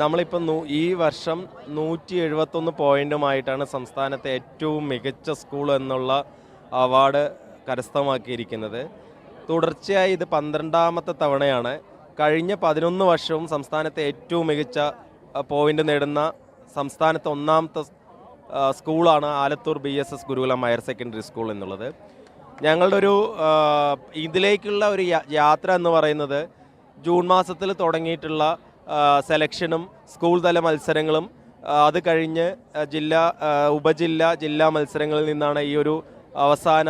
നമ്മളിപ്പോൾ നൂ- ഈ വർഷം നൂറ്റി എഴുപത്തൊന്ന് പോയിന്റുമായിട്ടാണ് സംസ്ഥാനത്തെ ഏറ്റവും മികച്ച സ്കൂൾ എന്നുള്ള അവാർഡ് കരസ്ഥമാക്കിയിരിക്കുന്നത്. തുടർച്ചയായി ഇത് പന്ത്രണ്ടാമത്തെ തവണയാണ്. കഴിഞ്ഞ പതിനൊന്ന് വർഷവും സംസ്ഥാനത്തെ ഏറ്റവും മികച്ച പോയിന്റ് നേടുന്ന സംസ്ഥാനത്തെ ഒന്നാമത്തെ സ്കൂളാണ് Alathur B S S Gurukulam higher secondary school എന്നുള്ളത്. ഞങ്ങളുടെ ഒരു ഇതിലേക്കുള്ള ഒരു യാത്ര എന്ന് പറയുന്നത് ജൂൺ മാസത്തിൽ തുടങ്ങിയിട്ടുള്ള സെലക്ഷനും സ്കൂൾ തല മത്സരങ്ങളും അത് കഴിഞ്ഞ് ജില്ലാ ഉപജില്ല ജില്ലാ മത്സരങ്ങളിൽ നിന്നാണ് ഈ ഒരു അവസാന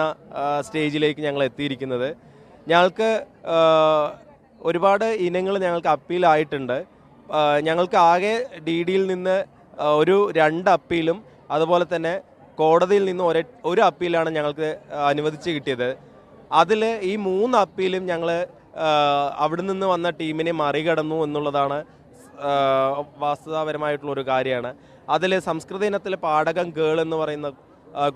സ്റ്റേജിലേക്ക് ഞങ്ങൾ എത്തിയിരിക്കുന്നത്. ഞങ്ങൾക്ക് ഒരുപാട് ഇനങ്ങൾ ഞങ്ങൾക്ക് അപ്പീലായിട്ടുണ്ട് ഞങ്ങൾക്ക് ആകെ ഡി ഡിയിൽ നിന്ന് ഒരു രണ്ട് അപ്പീലും അതുപോലെ തന്നെ കോടതിയിൽ നിന്ന് ഒരേ ഒരു അപ്പീലാണ് ഞങ്ങൾക്ക് അനുവദിച്ച് കിട്ടിയത്. അതിൽ ഈ മൂന്ന് അപ്പീലും ഞങ്ങൾ അവിടെ നിന്ന് വന്ന ടീമിനെ മറികടന്നു എന്നുള്ളതാണ് വാസ്തുതാപരമായിട്ടുള്ള ഒരു കാര്യമാണ്. അതിൽ സംസ്കൃത ഇനത്തിലെ പാടകം ഗേൾ എന്ന് പറയുന്ന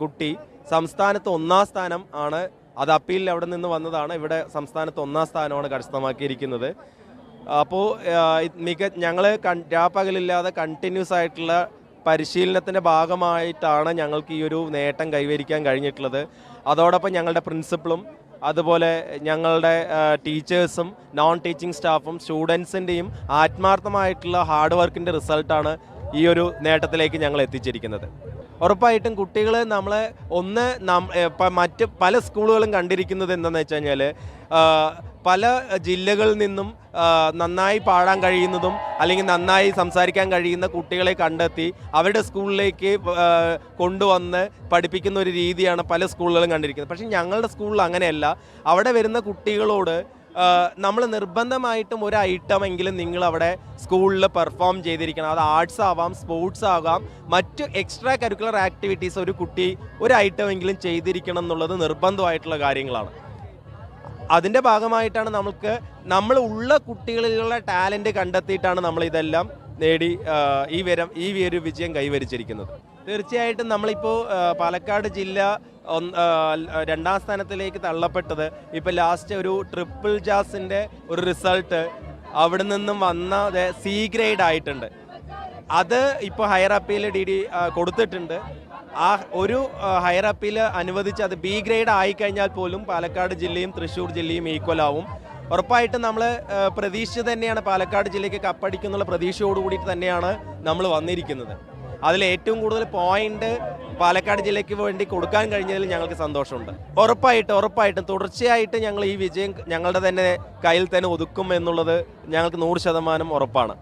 കുട്ടി സംസ്ഥാനത്ത് ഒന്നാം സ്ഥാനം ആണ്. അത് അപ്പീലിൽ അവിടെ നിന്ന് വന്നതാണ്. ഇവിടെ സംസ്ഥാനത്ത് ഒന്നാം സ്ഥാനമാണ് കരസ്ഥമാക്കിയിരിക്കുന്നത്. അപ്പോൾ മിക ഞങ്ങൾ രാപ്പകലില്ലാതെ കണ്ടിന്യൂസ് ആയിട്ടുള്ള പരിശീലനത്തിന്റെ ഭാഗമായിട്ടാണ് ഞങ്ങൾക്ക് ഈ ഒരു നേട്ടം കൈവരിക്കാൻ കഴിഞ്ഞിട്ടുള്ളത്. അതോടൊപ്പം ഞങ്ങളുടെ പ്രിൻസിപ്പളും അതുപോലെ ഞങ്ങളുടെ ടീച്ചേഴ്സും നോൺ ടീച്ചിങ് സ്റ്റാഫും സ്റ്റുഡൻസിന്റെയും ആത്മാർത്ഥമായിട്ടുള്ള ഹാർഡ് വർക്കിന്റെ റിസൾട്ടാണ് ഈ ഒരു നേട്ടത്തിലേക്ക് ഞങ്ങൾ എത്തിച്ചിരിക്കുന്നത്. ഉറപ്പായിട്ടും കുട്ടികൾ നമ്മൾ ഒന്ന് മറ്റ് പല സ്കൂളുകളും കണ്ടിരിക്കുന്നത് എന്താണെന്ന് വെച്ച് കഴിഞ്ഞാൽ പല ജില്ലകളിൽ നിന്നും നന്നായി പാടാൻ കഴിയുന്നതും അല്ലെങ്കിൽ നന്നായി സംസാരിക്കാൻ കഴിയുന്ന കുട്ടികളെ കണ്ടെത്തി അവരുടെ സ്കൂളിലേക്ക് കൊണ്ടുവന്ന് പഠിപ്പിക്കുന്ന ഒരു രീതിയാണ് പല സ്കൂളുകളും കണ്ടിരിക്കുന്നത്. പക്ഷേ ഞങ്ങളുടെ സ്കൂളിൽ അങ്ങനെയല്ല. അവിടെ വരുന്ന കുട്ടികളോട് നമ്മൾ നിർബന്ധമായിട്ടും ഒരു ഐറ്റമെങ്കിലും നിങ്ങൾ അവിടെ സ്കൂളിൽ പെർഫോം ചെയ്തിരിക്കണം. അത് ആർട്സ് ആവാം സ്പോർട്സ് ആകാം മറ്റ് എക്സ്ട്രാ കരിക്കുലർ ആക്ടിവിറ്റീസ് ഒരു കുട്ടി ഒരു ഐറ്റമെങ്കിലും ചെയ്തിരിക്കണം എന്നുള്ളത് നിർബന്ധമായിട്ടുള്ള കാര്യങ്ങളാണ്. അതിന്റെ ഭാഗമായിട്ടാണ് നമുക്ക് നമ്മൾ ഉള്ള കുട്ടികളിലുള്ള ടാലന്റ് കണ്ടെത്തിയിട്ടാണ് നമ്മൾ ഇതെല്ലാം നേടി ഈ വരം ഈ ഒരു വിജയം കൈവരിച്ചിരിക്കുന്നത്. തീർച്ചയായിട്ടും നമ്മളിപ്പോൾ പാലക്കാട് ജില്ല രണ്ടാം സ്ഥാനത്തിലേക്ക് തള്ളപ്പെട്ടത് ഇപ്പോൾ ലാസ്റ്റ് ഒരു ട്രിപ്പിൾ ജാസിന്റെ ഒരു റിസൾട്ട് അവിടെ നിന്നും വന്ന സി ഗ്രേഡ് ആയിട്ടുണ്ട്. അത് ഇപ്പോൾ ഹയർ അപ്പീൽ ഡി ഡി കൊടുത്തിട്ടുണ്ട്. ആ ഒരു ഹയർ അപ്പീൽ അനുവദിച്ച് അത് ബി ഗ്രേഡ് ആയിക്കഴിഞ്ഞാൽ പോലും പാലക്കാട് ജില്ലയും തൃശ്ശൂർ ജില്ലയും ഈക്വൽ ആവും. ഉറപ്പായിട്ടും നമ്മൾ പ്രതീക്ഷിച്ച് തന്നെയാണ് പാലക്കാട് ജില്ലയ്ക്ക് കപ്പടിക്കുന്നുള്ള പ്രതീക്ഷയോടുകൂടി തന്നെയാണ് നമ്മൾ വന്നിരിക്കുന്നത്. അതിൽ ഏറ്റവും കൂടുതൽ പോയിന്റ് പാലക്കാട് ജില്ലയ്ക്ക് വേണ്ടി കൊടുക്കാൻ കഴിഞ്ഞതിൽ ഞങ്ങൾക്ക് സന്തോഷമുണ്ട്. ഉറപ്പായിട്ടും ഉറപ്പായിട്ടും തുടർച്ചയായിട്ട് ഞങ്ങൾ ഈ വിജയം ഞങ്ങളുടെ തന്നെ കയ്യിൽ തന്നെ ഒതുക്കും എന്നുള്ളത് ഞങ്ങൾക്ക് നൂറ് ശതമാനം ഉറപ്പാണ്.